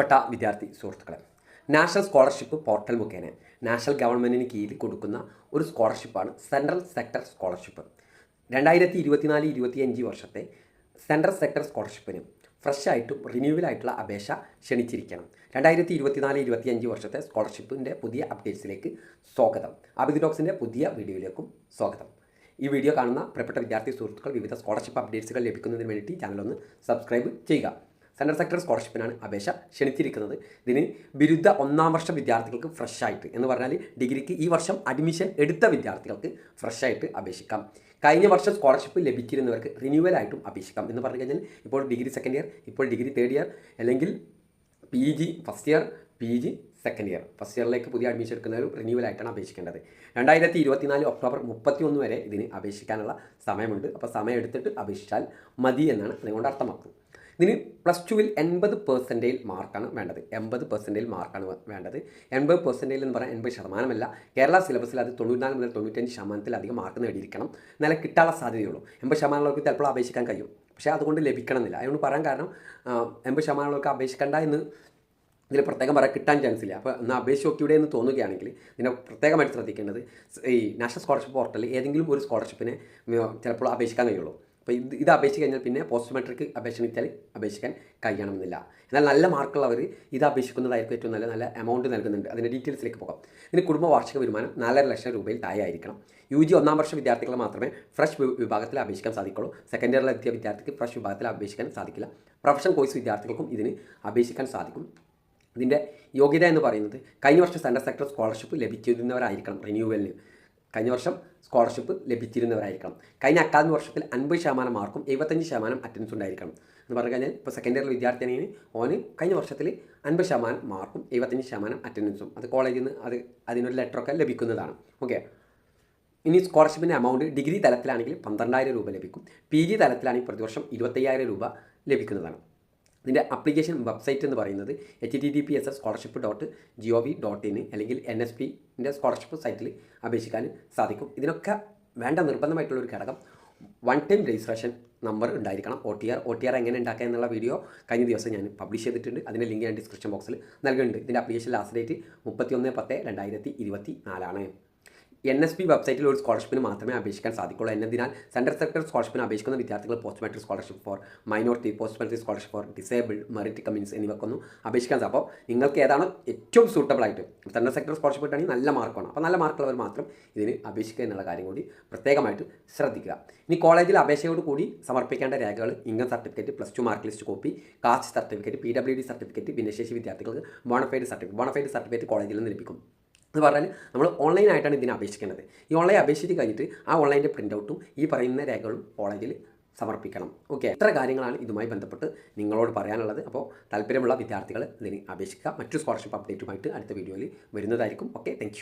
പ്രിയപ്പെട്ട വിദ്യാർത്ഥി സുഹൃത്തുക്കളെ നാഷണൽ സ്കോളർഷിപ്പ് പോർട്ടൽ മുഖേന നാഷണൽ ഗവൺമെന്റിന് കീഴിൽ കൊടുക്കുന്ന ഒരു സ്കോളർഷിപ്പാണ് സെൻട്രൽ സെക്ടർ സ്കോളർഷിപ്പ്. രണ്ടായിരത്തി ഇരുപത്തിനാല് ഇരുപത്തിയഞ്ച് വർഷത്തെ സെൻട്രൽ സെക്ടർ സ്കോളർഷിപ്പിന് ഫ്രഷ് ആയിട്ടും റിന്യൂവൽ ആയിട്ടുള്ള അപേക്ഷ ക്ഷണിച്ചിരിക്കണം. രണ്ടായിരത്തി ഇരുപത്തിനാല് ഇരുപത്തിയഞ്ച് വർഷത്തെ സ്കോളർഷിപ്പിന്റെ പുതിയ അപ്ഡേറ്റ്സിലേക്ക് സ്വാഗതം. അബിദ് ഡോക്സിന്റെ പുതിയ വീഡിയോയിലേക്കും സ്വാഗതം. ഈ വീഡിയോ കാണുന്ന പ്രിയപ്പെട്ട വിദ്യാർത്ഥി സുഹൃത്തുക്കൾ വിവിധ സ്കോളർഷിപ്പ് അപ്ഡേറ്റ്സുകൾ ലഭിക്കുന്നതിന് വേണ്ടി ചാനൽ ഒന്ന് സബ്സ്ക്രൈബ് ചെയ്യുക. സെൻട്രൽ സെക്ടർ സ്കോളർഷിപ്പിനാണ് അപേക്ഷ ക്ഷണിച്ചിരിക്കുന്നത്. ഇതിന് ബിരുദ ഒന്നാം വർഷ വിദ്യാർത്ഥികൾക്ക് ഫ്രഷ് ആയിട്ട് എന്ന് പറഞ്ഞാൽ ഡിഗ്രിക്ക് ഈ വർഷം അഡ്മിഷൻ എടുത്ത വിദ്യാർത്ഥികൾക്ക് ഫ്രഷ് ആയിട്ട് അപേക്ഷിക്കാം. കഴിഞ്ഞ വർഷം സ്കോളർഷിപ്പ് ലഭിച്ചിരുന്നവർക്ക് റിന്യൂവൽ ആയിട്ടും അപേക്ഷിക്കാം എന്ന് പറഞ്ഞു കഴിഞ്ഞാൽ ഇപ്പോൾ ഡിഗ്രി സെക്കൻഡ് ഇയർ ഇപ്പോൾ ഡിഗ്രി തേർഡ് ഇയർ അല്ലെങ്കിൽ P G first year P G second year first ഇയറിലേക്ക് പുതിയ അഡ്മിഷൻ എടുക്കുന്നവരും റിന്യൂവൽ ആയിട്ടാണ് അപേക്ഷിക്കേണ്ടത്. രണ്ടായിരത്തി ഇരുപത്തിനാല് ഒക്ടോബർ മുപ്പത്തി ഒന്ന് വരെ ഇതിന് അപേക്ഷിക്കാനുള്ള സമയമുണ്ട്. അപ്പോൾ സമയം എടുത്തിട്ട് അപേക്ഷിച്ചാൽ മതി എന്നാണ് അതുകൊണ്ട് അർത്ഥമാക്കുന്നത്. ഇതിന് പ്ലസ് ടുവിൽ എൺപത് പെർസെന്റേജ് മാർക്കാണ് വേണ്ടത്. എൺപത് പെർസെന്റേജ് മാർക്കാണ് വേണ്ടത്. എൺപത് പെർസെന്റേജ് എന്ന് പറഞ്ഞാൽ എൺപത് ശതമാനമല്ല. കേരള സിലബസിൽ അത് തൊണ്ണൂറ്റിനാല് മുതൽ തൊണ്ണൂറ്റഞ്ച് ശതമാനത്തിലധികം മാർക്ക് നേടിയിരിക്കണം. എന്നാലേ കിട്ടാനുള്ള സാധ്യതയുള്ളൂ. എൺപത് ശതമാനമുള്ളവർക്ക് ചിലപ്പോൾ അപേക്ഷിക്കാൻ കഴിയും. പക്ഷേ അതുകൊണ്ട് ലഭിക്കണമെന്നില്ല. അതുകൊണ്ട് പറയാൻ കാരണം എൺപത് ശതമാനമുള്ളവർക്ക് അപേക്ഷിക്കേണ്ട എന്ന് ഇതിൽ പ്രത്യേകം പറയാൻ കിട്ടാൻ ചാൻസ് ഇല്ല. അപ്പോൾ എന്നാൽ അപേക്ഷ നോക്കിയുടെ എന്ന് തോന്നുകയാണെങ്കിൽ ഇതിനെ പ്രത്യേകമായിട്ട് ശ്രദ്ധിക്കേണ്ടത് ഈ നാഷണൽ സ്കോളർഷിപ്പ് പോർട്ടലിൽ ഏതെങ്കിലും ഒരു സ്കോളർഷിപ്പിനെ ചിലപ്പോൾ അപേക്ഷിക്കാൻ കഴിയുള്ളൂ. അപ്പോൾ ഇത് ഇത് അപേക്ഷിച്ച് കഴിഞ്ഞാൽ പിന്നെ പോസ്റ്റ് മെട്രിക് അപേക്ഷിച്ചാൽ അപേക്ഷിക്കാൻ കഴിയണമെന്നില്ല. എന്നാൽ നല്ല മാർക്കുള്ളവർ ഇത് അപേക്ഷിക്കുന്നതായിരിക്കും ഏറ്റവും നല്ല നല്ല എമൗണ്ട് നൽകുന്നുണ്ട്. അതിന്റെ ഡീറ്റെയിൽസിലേക്ക് പോകാം. ഇതിന് കുടുംബ വാർഷിക വരുമാനം നാലര ലക്ഷം രൂപയിൽ താഴെ ആയിരിക്കണം യു ജി ഒന്നാം വർഷ വിദ്യാർത്ഥികൾ മാത്രമേ ഫ്രഷ് വിഭാഗത്തിൽ അപേക്ഷിക്കാൻ സാധിക്കുള്ളൂ. സെക്കൻഡ് ഇയറിൽ എത്തിയ വിദ്യാർത്ഥിക്ക് ഫ്രഷ് വിഭാഗത്തിൽ അപേക്ഷിക്കാൻ സാധിക്കില്ല. പ്രൊഫഷണൽ കോഴ്സ് വിദ്യാർത്ഥികൾക്കും ഇതിന് അപേക്ഷിക്കാൻ സാധിക്കും. ഇതിന്റെ യോഗ്യത എന്ന് പറയുന്നത് കഴിഞ്ഞ വർഷം സെൻട്രൽ സെക്ടർ സ്കോളർഷിപ്പ് ലഭിച്ചിരുന്നവരായിരിക്കണം റിന്യൂവലിന് കഴിഞ്ഞ വർഷം സ്കോളർഷിപ്പ് ലഭിച്ചിരുന്നവരായിരിക്കണം. കഴിഞ്ഞ അക്കാദമി വർഷത്തിൽ അൻപത് ശതമാനം മാർക്കും എഴുപത്തഞ്ച് ശതമാനം അറ്റൻഡൻസ് ഉണ്ടായിരിക്കണം എന്ന് പറഞ്ഞു കഴിഞ്ഞാൽ ഇപ്പോൾ സെക്കൻഡ് ഇയർ വിദ്യാർത്ഥിയാണെങ്കിൽ ഓന് കഴിഞ്ഞ വർഷത്തിൽ അൻപത് ശതമാനം മാർക്കും എഴുപത്തഞ്ച് ശതമാനം അറ്റൻഡൻസും അത് കോളേജിൽ നിന്ന് അത് അതിനൊരു ലെറ്ററൊക്കെ ലഭിക്കുന്നതാണ്. ഓക്കെ ഇനി സ്കോളർഷിപ്പിന്റെ എമൗണ്ട് ഡിഗ്രി തലത്തിലാണെങ്കിൽ പന്ത്രണ്ടായിരം രൂപ ലഭിക്കും. പി ജി തലത്തിലാണെങ്കിൽ പ്രതിവർഷം ഇരുപത്തയ്യായിരം രൂപ ലഭിക്കുന്നതാണ്. ഇതിന്റെ അപ്ലിക്കേഷൻ വെബ്സൈറ്റ് എന്ന് പറയുന്നത് H T T P S S scholarship dot G O V dot in അല്ലെങ്കിൽ എൻ എസ് പിന്റെ സ്കോളർഷിപ്പ് സൈറ്റിൽ അപേക്ഷിക്കാൻ സാധിക്കും. ഇതിനൊക്കെ വേണ്ട നിർബന്ധമായിട്ടുള്ള ഒരു ഘടകം വൺ ടൈം രജിസ്ട്രേഷൻ നമ്പർ ഉണ്ടായിരിക്കണം. O T R O T R എങ്ങനെ ഉണ്ടാക്കുക എന്നുള്ള വീഡിയോ കഴിഞ്ഞ ദിവസം ഞാൻ പബ്ലിഷ് ചെയ്തിട്ടുണ്ട്. അതിന്റെ ലിങ്ക് ഞാൻ ഡിസ്ക്രിപ്ഷൻ ബോക്സിൽ നൽകുന്നുണ്ട് ഇതിന്റെ അപ്ലിക്കേഷൻ ലാസ്റ്റ് ഡേറ്റ് മുപ്പത്തി ഒന്ന് പത്ത് രണ്ടായിരത്തി ഇരുപത്തി നാലാണ് എൻ എസ് പി വെബ്സൈറ്റിൽ ഒരു സ്കോളർഷിപ്പിന് മാത്രമേ അപേക്ഷിക്കാൻ സാധിക്കുള്ളൂ. എന്നതിനാൽ സെൻട്രൽ സെക്ടർ സ്കോളർഷിപ്പിന് അപേക്ഷിക്കുന്ന വിദ്യാർത്ഥികൾ post matric scholarship for minority post matric scholarship for disable merit communities എന്നിവക്കൊന്നും അപേക്ഷിക്കാൻ അപ്പോൾ നിങ്ങൾക്ക് ഏതാണ് ഏറ്റവും സൂട്ടബിൾ ആയിട്ട് സെൻട്രൽ സെക്ടർ സ്കോളർഷിപ്പ് കിട്ടുകയാണെങ്കിൽ നല്ല മാർക്കാണ് അപ്പോൾ നല്ല മാർക്കുള്ളവർ മാത്രം ഇതിന് അപേക്ഷിക്കുക എന്നുള്ള കാര്യം കൂടി പ്രത്യേകമായിട്ട് ശ്രദ്ധിക്കുക. ഇനി കോളേജിൽ അപേക്ഷയോട് കൂടി സമർപ്പിക്കേണ്ട രേഖകൾ income certificate plus two mark list copy caste certificate P W D certificate ഭിന്നശേഷി വിദ്യാർത്ഥികൾക്ക് ബോണഫൈഡ് സർട്ടിഫിക്കറ്റ് ബോണഫൈഡ് സർട്ടിഫിക്കറ്റ് കോളേജിൽ നിന്ന് ലഭിക്കും. എന്ന് പറഞ്ഞാൽ നമ്മൾ ഓൺലൈനായിട്ടാണ് ഇതിനെ അപേക്ഷിക്കേണ്ടത്. ഈ ഓൺലൈൻ അപേക്ഷിച്ച് കഴിഞ്ഞിട്ട് ആ ഓൺലൈന്റെ പ്രിന്റ് ഔട്ടും ഈ പറയുന്ന രേഖകളും കോളേജിൽ സമർപ്പിക്കണം. ഓക്കെ എത്ര കാര്യങ്ങളാണ് ഇതുമായി ബന്ധപ്പെട്ട് നിങ്ങളോട് പറയാനുള്ളത്. അപ്പോൾ താല്പര്യമുള്ള വിദ്യാർത്ഥികൾ ഇതിന് അപേക്ഷിക്കുക. മറ്റു സ്കോളർഷിപ്പ് അപ്ഡേറ്റുമായിട്ട് അടുത്ത വീഡിയോയിൽ വരുന്നതായിരിക്കും. Okay thank